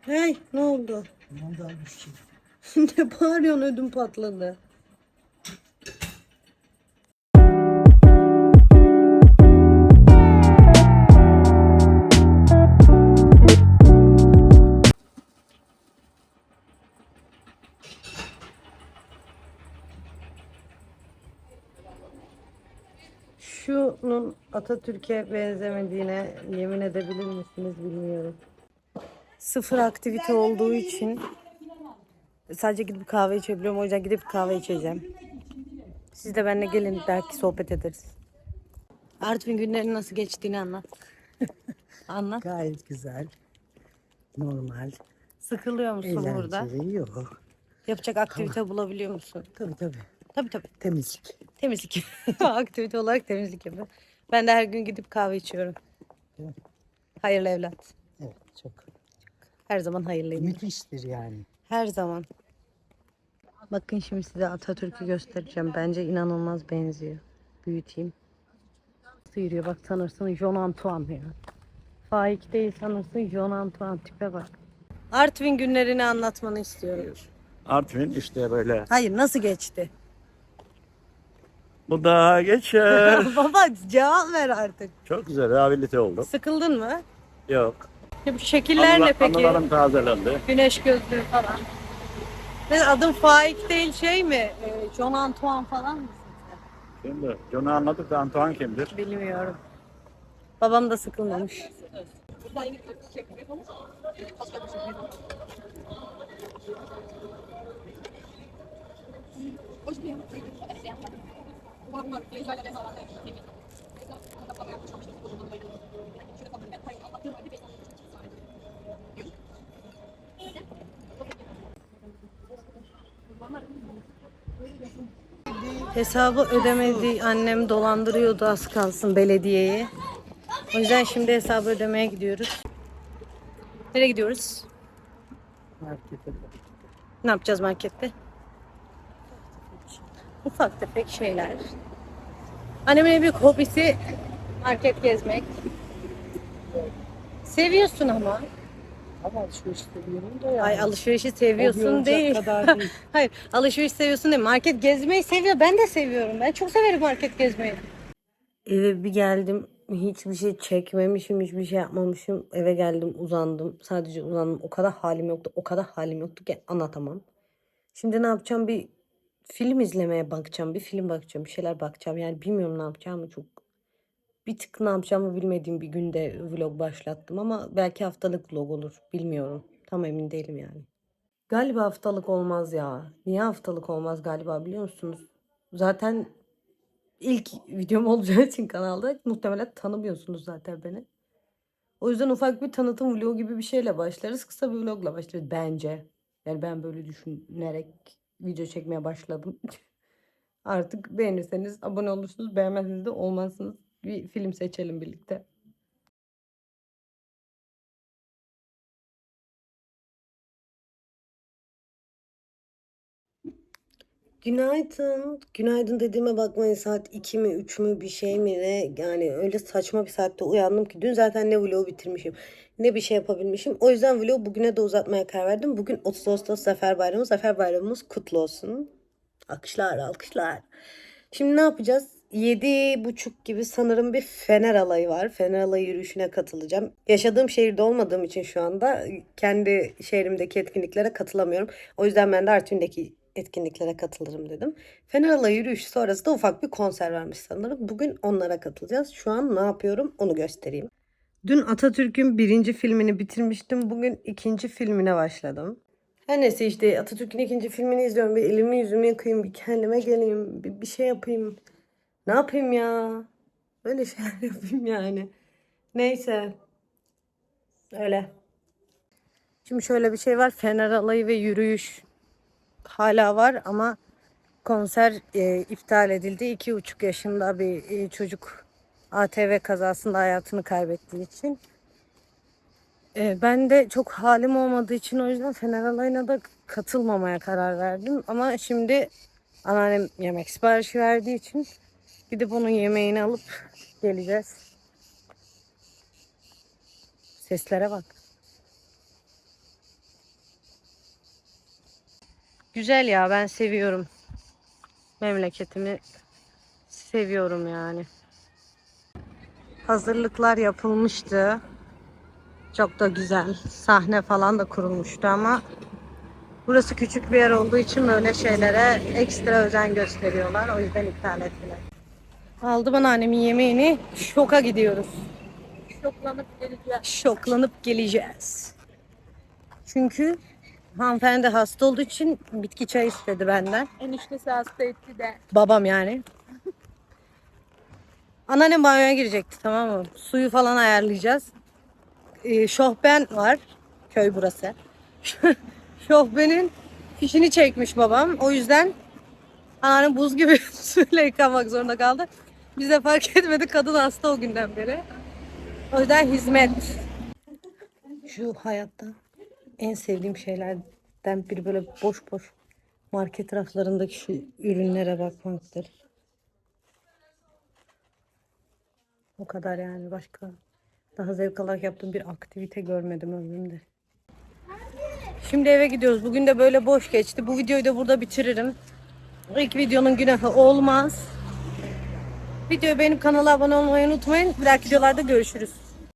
Hey ne oldu? Mandal düşecek. ne bağırıyorsun ödüm patladı. Şunun Atatürk'e benzemediğine yemin edebilir misiniz bilmiyorum. Sıfır aktivite olduğu için sadece gidip kahve içebiliyorum. O yüzden gidip kahve içeceğim. Siz de benimle gelin belki sohbet ederiz. Artvin günlerinin nasıl geçtiğini anlat. anlat. Gayet güzel. Normal. Sıkılıyor musun burada? Eğlenceli yok. Yapacak aktivite bulabiliyor musun? Tabii tabii. Tabii tabii. Temizlik. Temizlik. aktivite olarak temizlik yapıyorum. Ben de her gün gidip kahve içiyorum. Evet. Hayırlı evlat. Evet çok. Her zaman hayırlıyım. Müthiştir yani. Her zaman. Bakın şimdi size Atatürk'ü göstereceğim. Bence inanılmaz benziyor. Büyüteyim. Nasıl yürüyor bak sanırsın John Antoine ya. Faik değil sanırsın John Antoine tipe bak. Artvin günlerini anlatmanı istiyorum. Artvin işte böyle. Hayır nasıl geçti? Bu daha geçer. Baba cevap ver artık. Çok güzel rehabilite oldum. Sıkıldın mı? Yok. Ya bu şekiller ne peki? Anılarım tazelendi. Güneş gözlüğü falan. Ne adım Faik değil şey mi? Ee, John Antoine falan mısın sen? Şimdi John'u anladık da Antoine kimdir? Bilmiyorum. Babam da sıkılmamış. Hesabı ödemedi. Annem dolandırıyordu az kalsın belediyeyi. O yüzden şimdi hesabı ödemeye gidiyoruz. Nereye gidiyoruz? Markete Ne yapacağız markette? Ufak tefek şeyler. Annemin en büyük hobisi market gezmek. Seviyorsun ama. Ama alışveriş seviyorum da yani. Ay alışverişi Hobi seviyorsun olacak değil. kadar değil. Hayır alışveriş seviyorsun değil. Market gezmeyi seviyor. Ben de seviyorum. Ben çok severim market gezmeyi. Eve bir geldim. Hiçbir şey çekmemişim. Hiçbir şey yapmamışım. Eve geldim uzandım. Sadece uzandım. O kadar halim yoktu. O kadar halim yoktu ki anlatamam. Şimdi ne yapacağım? Bir film izlemeye bakacağım. Bir film bakacağım. Bir şeyler bakacağım. Yani bilmiyorum ne yapacağımı çok. Bir tık ne yapacağımı bilmediğim bir günde vlog başlattım ama belki haftalık vlog olur. Bilmiyorum. Tam emin değilim yani. Galiba haftalık olmaz ya. Niye haftalık olmaz galiba biliyor musunuz? Zaten ilk videom olacağı için kanalda muhtemelen tanımıyorsunuz zaten beni. O yüzden ufak bir tanıtım vlogu gibi bir şeyle başlarız. Kısa bir vlogla başlarız bence. Yani ben böyle düşünerek video çekmeye başladım. Artık beğenirseniz abone olursunuz, beğenmezseniz de olmazsınız. Bir film seçelim birlikte. Günaydın. Günaydın dediğime bakmayın saat 2 mi 3 mü bir şey mi ne yani öyle saçma bir saatte uyandım ki dün zaten ne vlogu bitirmişim ne bir şey yapabilmişim. O yüzden vlogu bugüne de uzatmaya karar verdim. Bugün 30 Ağustos Zafer Bayramı. Zafer Bayramımız kutlu olsun. Alkışlar alkışlar. Şimdi ne yapacağız? Yedi buçuk gibi sanırım bir Fener alayı var. Fener alayı yürüyüşüne katılacağım. Yaşadığım şehirde olmadığım için şu anda kendi şehrimdeki etkinliklere katılamıyorum. O yüzden ben de Artvin'deki etkinliklere katılırım dedim. Fener alayı yürüyüşü sonrası da ufak bir konser vermiş sanırım. Bugün onlara katılacağız. Şu an ne yapıyorum onu göstereyim. Dün Atatürk'ün birinci filmini bitirmiştim. Bugün ikinci filmine başladım. Her neyse işte Atatürk'ün ikinci filmini izliyorum. Bir elimi yüzümü yıkayayım, bir kendime geleyim, bir, bir şey yapayım. Ne yapayım ya? Böyle şeyler yapayım yani. Neyse. Öyle. Şimdi şöyle bir şey var. Fener alayı ve yürüyüş hala var ama konser e, iptal edildi. İki buçuk yaşında bir e, çocuk ATV kazasında hayatını kaybettiği için. E, ben de çok halim olmadığı için o yüzden Fener alayına da katılmamaya karar verdim. Ama şimdi anneannem yemek siparişi verdiği için gidip onun yemeğini alıp geleceğiz. Seslere bak. Güzel ya ben seviyorum. Memleketimi seviyorum yani. Hazırlıklar yapılmıştı. Çok da güzel. Sahne falan da kurulmuştu ama burası küçük bir yer olduğu için böyle şeylere ekstra özen gösteriyorlar. O yüzden iptal ettiler. Aldı bana annemin yemeğini. Şoka gidiyoruz. Şoklanıp geleceğiz. Şoklanıp geleceğiz. Çünkü hanımefendi hasta olduğu için bitki çay istedi benden. Eniştesi hasta etti de. Babam yani. Anneannem banyoya girecekti tamam mı? Suyu falan ayarlayacağız. Ee, şohben var. Köy burası. Şohbenin fişini çekmiş babam. O yüzden anneannem buz gibi suyla yıkamak zorunda kaldı. Biz de fark etmedik. Kadın hasta o günden beri. O yüzden hizmet. Şu hayatta en sevdiğim şeylerden biri böyle boş boş market raflarındaki şu ürünlere bakmaktır. O kadar yani başka daha zevk alarak yaptığım bir aktivite görmedim ömrümde. Şimdi eve gidiyoruz. Bugün de böyle boş geçti. Bu videoyu da burada bitiririm. İlk videonun günahı olmaz. Videoyu beğenip kanala abone olmayı unutmayın. Bir dahaki videolarda görüşürüz.